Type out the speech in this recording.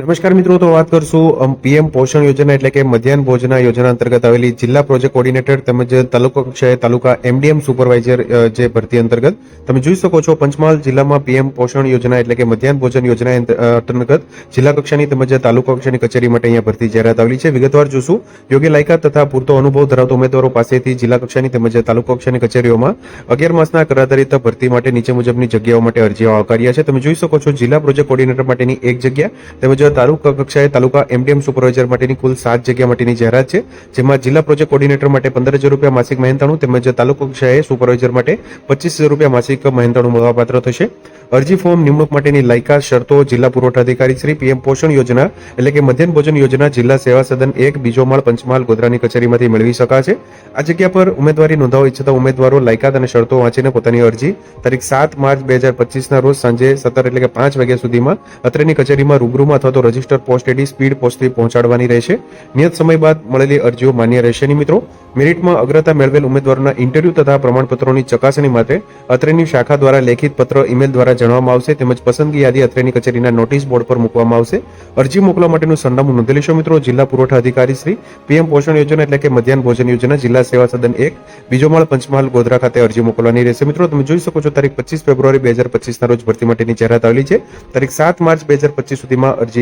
નમસ્કાર મિત્રો, તો વાત કરશું પીએમ પોષણ યોજના એટલે કે મધ્યાહન ભોજના યોજના અંતર્ગત આવેલી જિલ્લા પ્રોજેક્ટ કોર્ડિનેટર તેમજ તાલુકા કક્ષાએ તાલુકા એમડીએમ સુપરવાઇઝર જે ભરતી અંતર્ગત તમે જોઈ શકો છો, પંચમહાલ જિલ્લામાં પીએમ પોષણ યોજના એટલે કે મધ્યાહન ભોજન યોજના અંત- અંતર્ગત જિલ્લા કક્ષાની તેમજ તાલુકા કક્ષાની કચેરી માટે અહીંયા ભરતી જાહેરાત આવેલી છે. વિગતવાર જોશું, યોગ્ય લાયકાત તથા પૂરતો અનુભવ ધરાવતા ઉમેદવારો પાસેથી જિલ્લા કક્ષાની તેમજ તાલુકા કક્ષાની કચેરીઓમાં અગિયાર માસના કરાધારિત ભરતી માટે નીચે મુજબની જગ્યાઓ માટે અરજીઓ આવકાર્યા છે. તમે જોઈ શકો છો, જિલ્લા પ્રોજેક્ટ કોર્ડિનેટર માટેની એક જગ્યા તેમજ તાલુકા કક્ષાએ તાલુકા એમડીએમ સુપરવાઇઝર માટેની કુલ સાત જગ્યા માટેની જાહેરાત છે, જેમાં જિલ્લા પ્રોજેક્ટ કોર્ડિનેટર માટે પંદર હજાર રૂપિયા માસિક મહેનતાણું તેમજ તાલુકા કક્ષાએ સુપરવાઇઝર માટે પચીસ હજાર રૂપિયા માસિક મહેનતાણું મળવાપાત્ર થશે. અરજી ફોર્મ નિમણૂક માટેની લાયકાત શરતો જિલ્લા પુરવઠા અધિકારી શ્રી પીએમ પોષણ યોજના એટલે કે મધ્યાહન ભોજન યોજના જિલ્લા સેવા સદન એક બીજો માળ પંચમહાલ ગોધરાની કચેરીમાંથી મેળવી શકાશે. આ જગ્યા પર ઉમેદવારી નોંધાવવા ઈચ્છતા ઉમેદવારો લાયકાત અને શરતો વાંચીને પોતાની અરજી તારીખ સાત માર્ચ બે હજાર પચીસના રોજ સાંજે સત્તર એટલે કે પાંચ વાગ્યા સુધીમાં અત્રેની કચેરીમાં રૂબરૂમાં અથવા તો રજિસ્ટર પોસ્ટ એડી સ્પીડ પોસ્ટથી પહોંચાડવાની રહેશે. નિયત સમય બાદ મળેલી અરજીઓ માન્ય રહેશે નહીં મિત્રો. મેરિટમાં અગ્રતા મેળવેલ ઉમેદવારોના ઇન્ટરવ્યુ તથા પ્રમાણપત્રોની ચકાસણી માટે અત્રેની શાખા દ્વારા લેખિત પત્ર, ઈમેલ દ્વારા જણાવવામાં આવશે તેમજ પસંદગી યાદી અત્રેની કચેરીના નોટિસ બોર્ડ પર મૂકવામાં આવશે. અરજી મોકલવા માટેનું સરનામું નોંધી લેશો મિત્રો. જિલ્લા પુરવઠા અધિકારી શ્રી પીએમ પોષણ યોજના એટલે કે મધ્યાહન ભોજન યોજના, જિલ્લા સેવા સદન એક બીજો માળ પંચમહાલ, ગોધરા ખાતે અરજી મોકલવાની રહેશે મિત્રો. તમે જોઈ શકો છો તારીખ પચીસ ફેબ્રુઆરી બે હજાર પચીસના રોજ ભરતી માટેની જાહેરાત આવેલી છે. તારીખ સાત માર્ચ બે હજાર પચીસ સુધીમાં અરજી